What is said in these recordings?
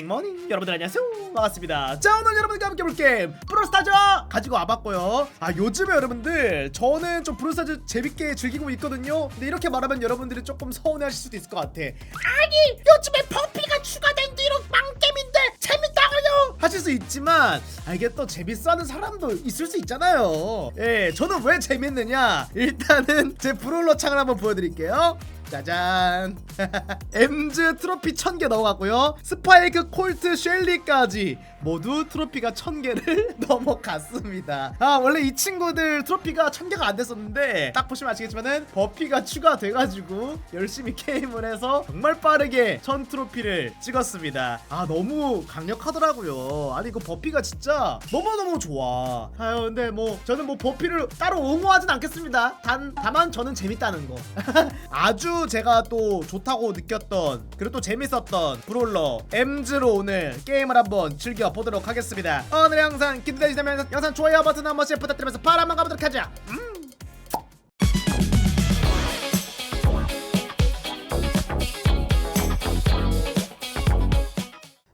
맥모닝 여러분들 안녕하세요. 반갑습니다. 자 오늘 여러분들과 함께 볼 게임 브롤스타즈 가지고 와봤고요. 아 요즘에 여러분들 저는 좀 브롤스타즈 재밌게 즐기고 있거든요. 근데 이렇게 말하면 여러분들이 조금 서운해하실 수도 있을 것 같아. 아니 요즘에 퍼피가 추가된 뒤로 망게임인데 재밌다고요? 하실 수 있지만 아, 이게 또 재밌어하는 사람도 있을 수 있잖아요. 예 저는 왜 재밌느냐? 일단은 제 브롤러 창을 한번 보여드릴게요 짜잔. 엠즈 트로피 1000개 넣어갔고요. 스파이크 콜트 셸리까지 모두 트로피가 1000개를 넘어갔습니다. 아 원래 이 친구들 트로피가 1000개가 안 됐었는데 딱 보시면 아시겠지만은 버피가 추가돼가지고 열심히 게임을 해서 정말 빠르게 1000 트로피를 찍었습니다. 아 너무 강력하더라고요. 아니 이거 버피가 진짜 너무너무 좋아. 아유 근데 뭐 저는 뭐 버피를 따로 옹호하진 않겠습니다. 단 다만 저는 재밌다는 거. 아주 제가 또 좋다고 느꼈던 그리고 또 재밌었던 브롤러 엠즈로 오늘 게임을 한번 즐겨 보도록 하겠습니다. 오늘 영상 기대되시다면 영상 좋아요 버튼 한 번씩 부탁드리면서 한번 가보도록 하자. 음.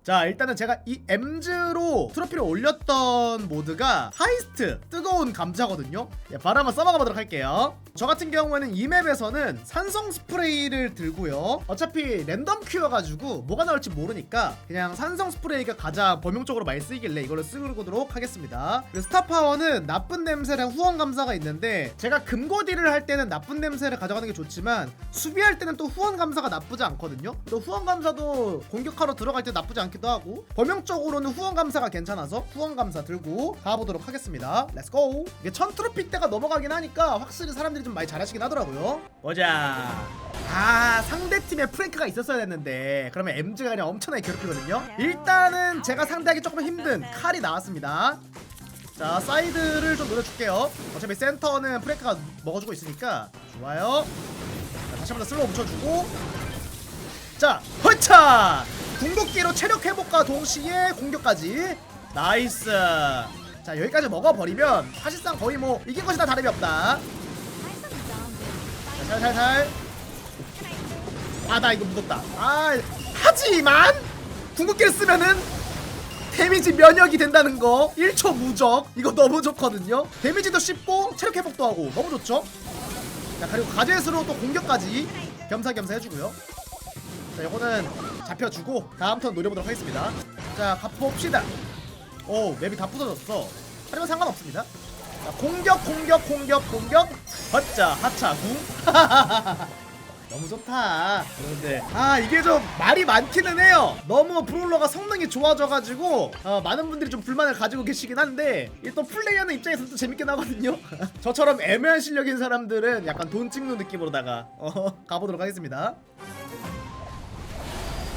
자 일단은 제가 이 엠즈로 트로피를 올렸던 모드가 하이스트 뜨거운 감자거든요. 예, 바로 한번 써먹어 보도록 할게요. 저 같은 경우에는 이 맵에서는 산성 스프레이를 들고요. 어차피 랜덤 큐여가지고 뭐가 나올지 모르니까 그냥 산성 스프레이가 가장 범용적으로 많이 쓰이길래 이걸로 쓰도록 하겠습니다. 스타파워는 나쁜 냄새랑 후원 감사가 있는데 제가 금고딜을 할 때는 나쁜 냄새를 가져가는 게 좋지만 수비할 때는 또 후원 감사가 나쁘지 않거든요. 또 후원 감사도 공격하러 들어갈 때 나쁘지 않 기도 하고 범용적으로는 후원 감사가 괜찮아서 후원 감사 들고 가보도록 하겠습니다. 렛츠고 이게 천 트로피 때가 넘어가긴 하니까 확실히 사람들이 좀 많이 잘하시긴 하더라고요. 보자. 아 상대팀에 프랭크가 있었어야 됐는데 그러면 MG가 그냥 엄청나게 괴롭히거든요. 일단은 제가 상대하기 조금 힘든 칼이 나왔습니다. 자 사이드를 좀 노려줄게요. 어차피 센터는 프랭크가 먹어주고 있으니까 좋아요. 자, 다시 한번더 슬로우 붙여주고. 자 헐차 궁극기로 체력 회복과 동시에 공격까지. 나이스. 자 여기까지 먹어버리면 사실상 거의 뭐 이긴 것이 다 다름이 없다. 자, 살살살. 아 나 이거 묻었다. 아 하지만 궁극기를 쓰면은 데미지 면역이 된다는 거 1초 무적. 이거 너무 좋거든요. 데미지도 쉽고 체력 회복도 하고 너무 좋죠? 자 그리고 가젯으로 또 공격까지 겸사겸사 해주고요. 자 요거는 잡혀주고 다음 턴 노려보도록 하겠습니다. 자 가봅시다. 오 맵이 다 부서졌어. 하지만 상관없습니다. 자 공격 공격 공격 공격. 허짜 하차 궁 너무 좋다. 여러분들 아 이게 좀 말이 많기는 해요. 너무 브롤러가 성능이 좋아져가지고 어, 많은 분들이 좀 불만을 가지고 계시긴 한데 또 플레이하는 입장에서는 또 재밌긴 하거든요. 저처럼 애매한 실력인 사람들은 약간 돈 찍는 느낌으로다가 어, 가보도록 하겠습니다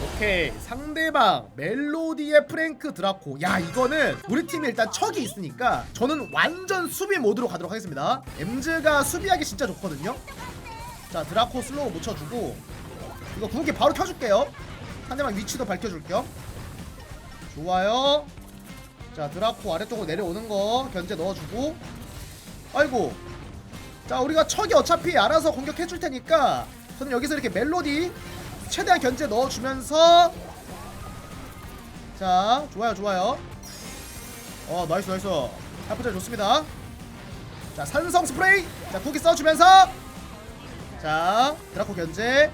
오케이. 상대방 멜로디의 프랭크 드라코. 야 이거는 우리 팀이 일단 척이 있으니까 저는 완전 수비 모드로 가도록 하겠습니다. 엠즈가 수비하기 진짜 좋거든요. 자 드라코 슬로우 묻혀주고 이거 궁극기 바로 켜줄게요. 상대방 위치도 밝혀줄게요. 좋아요. 자 드라코 아래쪽으로 내려오는 거 견제 넣어주고. 아이고. 자 우리가 척이 어차피 알아서 공격해줄 테니까 저는 여기서 이렇게 멜로디 최대한 견제 넣어주면서. 자 좋아요 좋아요. 어 나이스 나이스. 하프잘 좋습니다. 자 산성 스프레이. 자 쿠키 써주면서. 자 드라코 견제.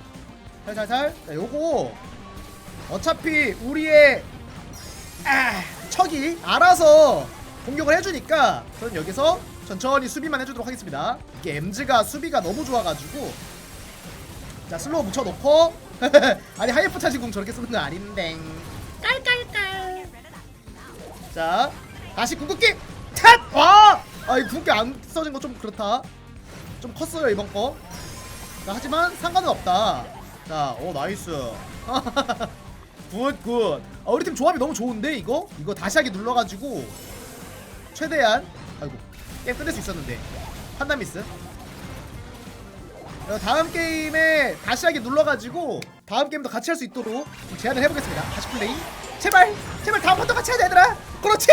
살살살. 자 요거. 어차피 우리의 아, 척이 알아서 공격을 해주니까 저는 여기서 천천히 수비만 해주도록 하겠습니다. 이게 엠즈가 수비가 너무 좋아가지고. 자 슬로우 묻혀놓고 아니 하이프 차지궁 저렇게 쓰는 거 아닌데. 깔깔깔. 자 다시 궁극기. 탓! 와! 아이 궁극기 안 써진 거 좀 그렇다. 좀 컸어요 이번 거. 자, 하지만 상관은 없다. 자오 나이스. 굿굿. 아, 우리 팀 조합이 너무 좋은데 이거? 이거 다시 하기 눌러가지고 최대한 아이고 게임 끝낼 수 있었는데. 판단 미스. 어, 다음 게임에 다시 하기 눌러가지고 다음 게임도 같이 할 수 있도록 좀 제안을 해보겠습니다. 다시 플레이. 제발, 제발 다음 판도 같이 하자 얘들아. 그렇지.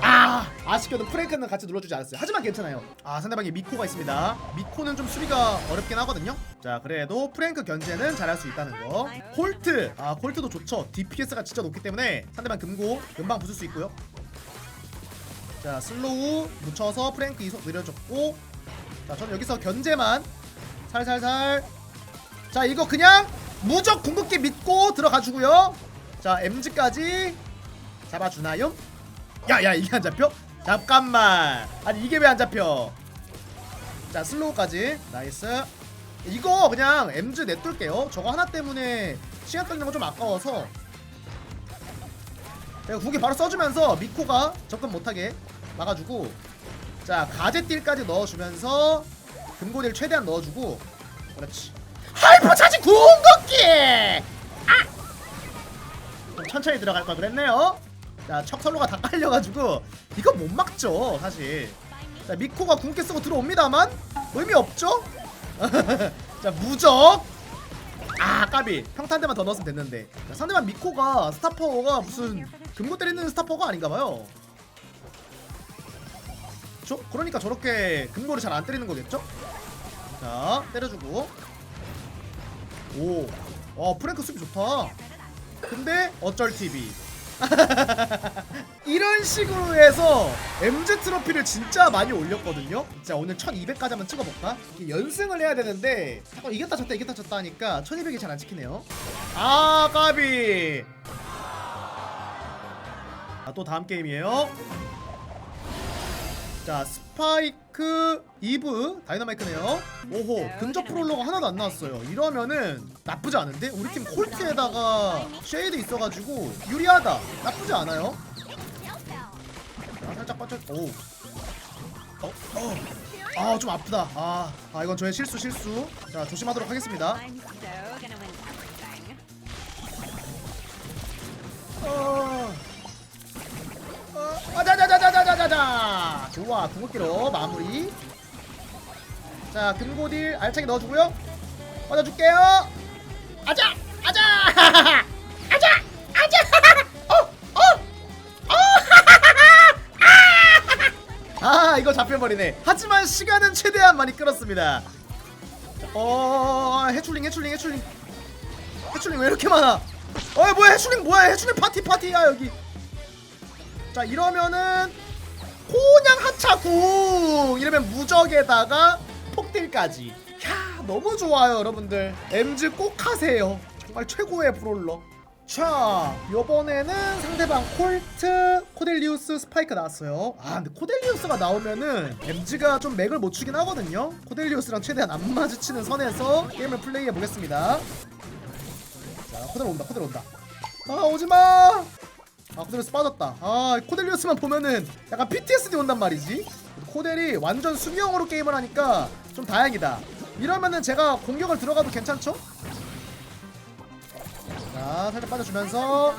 아 아쉽게도 프랭크는 같이 눌러주지 않았어요 하지만 괜찮아요 아 상대방에 미코가 있습니다 미코는 좀 수비가 어렵긴 하거든요 자 그래도 프랭크 견제는 잘할 수 있다는 거 콜트 아 콜트도 좋죠 DPS가 진짜 높기 때문에 상대방 금고 금방 부술 수 있고요 자 슬로우 묻혀서 프랭크 이속 느려졌고 자 저는 여기서 견제만 살살살. 자 이거 그냥 무적 궁극기 믿고 들어가주고요. 자 MG까지 잡아주나요? 야야 이게 안 잡혀? 잠깐만. 아니 이게 왜 안 잡혀? 자 슬로우까지. 나이스. 이거 그냥 MG 냅둘게요. 저거 하나 때문에 시간 끌는 거 좀 아까워서. 내가 궁기 바로 써주면서 미코가 접근 못하게 막아주고. 자 가제딜까지 넣어주면서 금고딜 최대한 넣어주고 그렇지. 하이퍼 차지 궁극기! 아! 좀 천천히 들어갈 걸 그랬네요. 자 척설로가 다 깔려가지고 이거 못 막죠 사실. 자 미코가 궁극기 쓰고 들어옵니다만 의미 없죠? 자 무적! 아 까비. 평타 한 대만 더 넣었으면 됐는데. 자, 상대방 미코가 스타파워가 무슨 금고 때리는 스타파워가 아닌가봐요 저, 그러니까 저렇게 금고를 잘 안 때리는 거겠죠? 자 때려주고 오, 와 프랭크 수비 좋다. 근데 어쩔 TV. 이런 식으로 해서 MZ 트로피를 진짜 많이 올렸거든요. 자 오늘 1200까지 한번 찍어볼까? 연승을 해야 되는데 자꾸 이겼다 졌다 이겼다 졌다 하니까 1200이 잘 안 찍히네요. 아 까비. 아, 또 다음 게임이에요. 자 스파이크 이브 다이너마이크네요. 오호 근접 프롤러가 하나도 안 나왔어요. 이러면은 나쁘지 않은데? 우리 팀 콜트에다가 쉐이드 있어가지고 유리하다. 나쁘지 않아요. 자 살짝 빠져 오. 어? 어. 아 좀 아프다. 아, 아 이건 저의 실수 실수. 자 조심하도록 하겠습니다. 어, 좋아 궁극기로 마무리. 자 금고딜 알차게 넣어주고요. 뻗어줄게요. 아자! 아자! 아자! 아자! 어어어! 아 이거 잡혀버리네. 하지만 시간은 최대한 많이 끌었습니다. 어 해출링 해출링 해출링. 해출링 왜 이렇게 많아? 어 뭐야 해출링 뭐야? 해출링 파티 파티야 여기. 자 이러면은 그냥 하차궁 이러면 무적에다가 폭딜까지. 야 너무 좋아요 여러분들. MG 꼭 하세요. 정말 최고의 브롤러. 자 요번에는 상대방 콜트 코델리우스 스파이크 나왔어요. 아 근데 코델리우스가 나오면은 MG가 좀 맥을 못 추긴 하거든요. 코델리우스랑 최대한 안 마주치는 선에서 게임을 플레이해 보겠습니다. 자 코델 온다 코델 온다. 아 오지마 아 코델리우스 빠졌다. 아 코델리우스만 보면은 약간 PTSD 온단 말이지. 코델이 완전 수비형으로 게임을 하니까 좀 다행이다. 이러면은 제가 공격을 들어가도 괜찮죠? 자 살짝 빠져주면서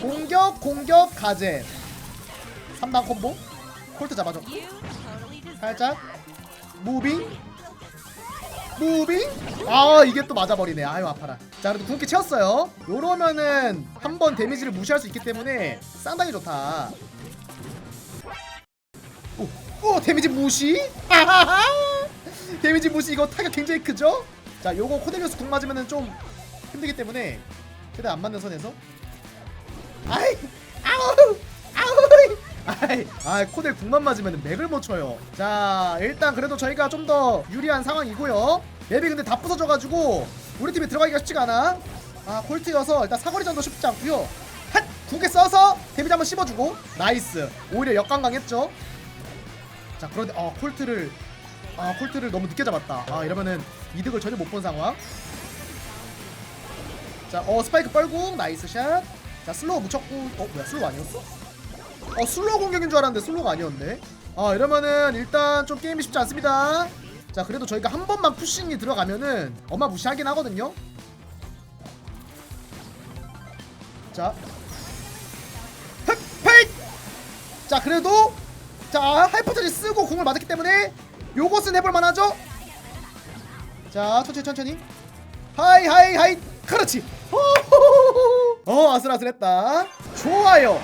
공격 공격 가제. 3단 콤보? 콜트 잡아줘. 살짝. 무빙 무빙? 아 이게 또 맞아버리네. 아유 아파라. 자 그래도 궁극기 채웠어요. 요러면은 한 번 데미지를 무시할 수 있기 때문에 상당히 좋다. 오, 오 데미지 무시? 아하하! 데미지 무시 이거 타격 굉장히 크죠? 자 요거 코데리우스 궁 맞으면은 좀 힘들기 때문에 최대한 안 맞는 선에서. 아이 아우 아이 아 코델 궁만 맞으면 맥을 못 쳐요. 자 일단 그래도 저희가 좀 더 유리한 상황이고요. 맵이 근데 다 부서져가지고 우리 팀이 들어가기가 쉽지가 않아. 아 콜트여서 일단 사거리전도 쉽지 않고요. 핫! 궁게 써서 데미지 한번 씹어주고. 나이스. 오히려 역강강했죠. 자 그런데 어 콜트를 아 콜트를 너무 늦게 잡았다. 아 이러면은 이득을 전혀 못 본 상황. 자어 스파이크 뻘궁. 나이스 샷자 슬로우 묻혔고. 어 뭐야 슬로우 아니었어? 어 슬로우 공격인 줄 알았는데 슬로우가 아니었네. 아 이러면은 일단 좀 게임이 쉽지 않습니다. 자 그래도 저희가 한 번만 푸싱이 들어가면은 어마무시하긴 하거든요. 자. 흡! 페이! 자 그래도 자 하이퍼트리 쓰고 공을 맞았기 때문에 요것은 해볼 만 하죠? 자 천천히 천천히. 하이 하이 하이. 그렇지. 어 아슬아슬했다. 좋아요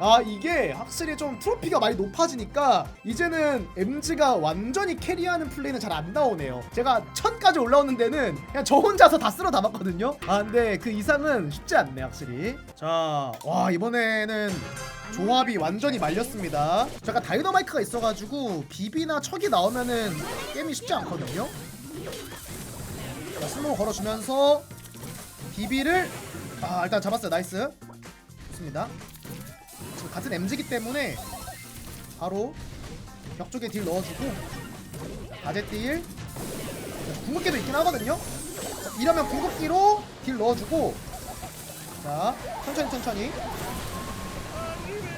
아 이게 확실히 좀 트로피가 많이 높아지니까 이제는 MG가 완전히 캐리하는 플레이는 잘 안 나오네요. 제가 천까지 올라오는 데는 그냥 저 혼자서 다 쓸어 담았거든요. 아 근데 그 이상은 쉽지 않네 확실히. 자 와 이번에는 조합이 완전히 말렸습니다. 잠깐 다이너마이크가 있어가지고 비비나 척이 나오면은 게임이 쉽지 않거든요. 자 슬로우 걸어주면서 비비를 아 일단 잡았어요. 나이스. 좋습니다 같은 MG기 때문에 바로 벽 쪽에 딜 넣어주고 아재 딜 궁극기도 있긴 하거든요? 자, 이러면 궁극기로 딜 넣어주고 자 천천히 천천히.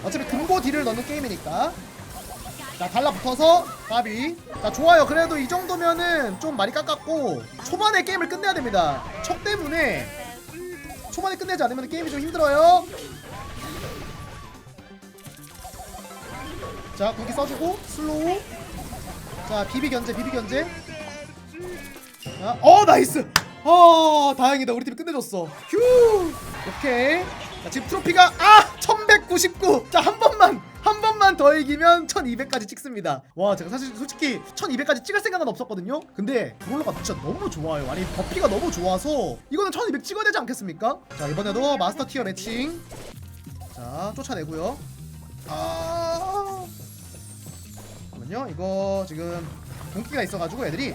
어차피 금고 딜을 넣는 게임이니까. 자 달라붙어서 가비. 자 좋아요. 그래도 이 정도면은 좀 많이 깎았고 초반에 게임을 끝내야 됩니다. 척 때문에 초반에 끝내지 않으면 게임이 좀 힘들어요 자 궁기 써주고 슬로우 자 비비 견제 비비 견제 자, 어 나이스 어 다행이다 우리 팀이 끝내줬어 휴 오케이 자 지금 트로피가 아 1199. 자 한 번만 한 번만 더 이기면 1200까지 찍습니다. 와 제가 사실 솔직히 1200까지 찍을 생각은 없었거든요. 근데 브롤러가 진짜 너무 좋아요. 아니 버피가 너무 좋아서 이거는 1200 찍어야 되지 않겠습니까? 자 이번에도 마스터 티어 매칭. 자 쫓아내고요. 아 잠깐만요. 이거 지금 공기가 있어가지고 애들이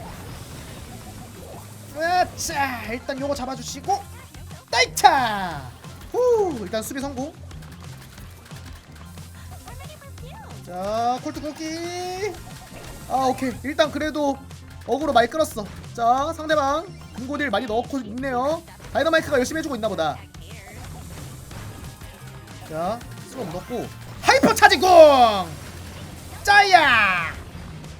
자 일단 요거 잡아주시고 나이차! 후! 일단 수비 성공. 자 콜트 공기. 아 오케이. 일단 그래도 어그로 많이 끌었어. 자 상대방 군고딜 많이 넣고 있네요. 다이너마이크가 열심히 해주고 있나 보다. 자 스로 넣고. 하이퍼 차지공 짜이야!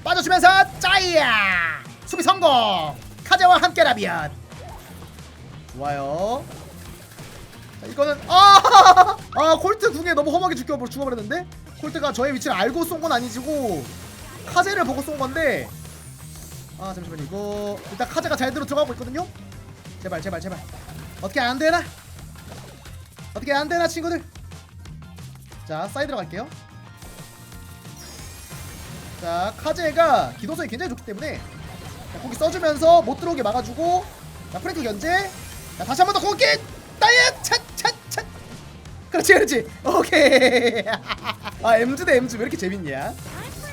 빠져주면서 짜이야! 수비 성공! 카제와 함께라면! 좋아요. 자, 이거는 아, 아 콜트 궁에 너무 험하게 죽어버렸는데? 콜트가 저의 위치를 알고 쏜 건 아니지고 카제를 보고 쏜 건데. 아 잠시만요. 이거 일단 카제가 잘 들어 들어가고 있거든요. 제발 제발 제발. 어떻게 안 되나? 어떻게 안 되나 친구들? 자 사이드로 갈게요 자 카제가 기동성이 굉장히 좋기 때문에 자, 고기 써주면서 못 들어오게 막아주고 자 프랭크 견제. 자 다시 한 번더 고기! 다이어 찻찻찻 그렇지 그렇지. 오케이. 아 MZ 대 MZ 왜 이렇게 재밌냐?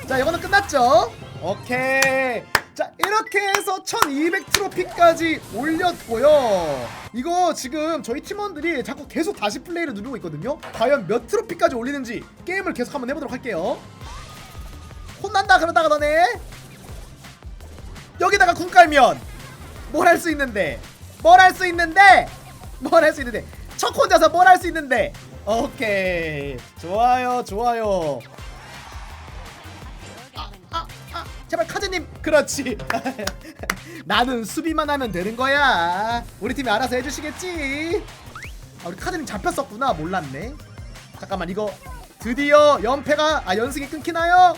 자 이거는 끝났죠? 오케이. 자 이렇게 해서 1200 트로피까지 올렸고요. 이거 지금 저희 팀원들이 자꾸 계속 다시 플레이를 누르고 있거든요. 과연 몇 트로피까지 올리는지 게임을 계속 한번 해보도록 할게요 혼난다 그러다가 너네? 여기다가 궁 깔면 뭘 할 수 있는데? 뭘 할 수 있는데? 뭘 할 수 있는데? 척 혼자서 뭘 할 수 있는데? 오케이. 좋아요 좋아요. 아, 아, 아, 제발 카즈님 그렇지. 나는 수비만 하면 되는 거야. 우리 팀이 알아서 해주시겠지? 아 우리 카즈님 잡혔었구나. 몰랐네. 잠깐만 이거 드디어 연패가 아 연승이 끊기나요?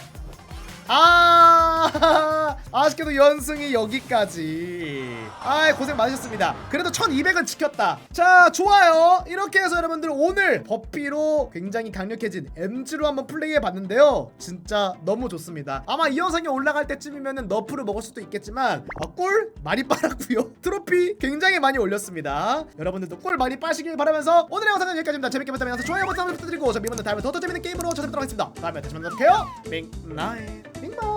아 아쉽게도 연승이 여기까지. 아 고생 많으셨습니다. 그래도 1200은 지켰다. 자 좋아요. 이렇게 해서 여러분들 오늘 버피로 굉장히 강력해진 MG로 한번 플레이해 봤는데요. 진짜 너무 좋습니다. 아마 이 영상이 올라갈 때쯤이면은 너프를 먹을 수도 있겠지만 아, 꿀 많이 빨았고요. 트로피 굉장히 많이 올렸습니다. 여러분들도 꿀 많이 빠시길 바라면서 오늘의 영상은 여기까지입니다. 재밌게 봤다면 좋아요 버튼 부탁드리고 저 미분들 다음에 더더 재밌는 게임으로 찾아뵙도록 하겠습니다. 다음에 다시 만나도록 해요. 빙나잇 빙봉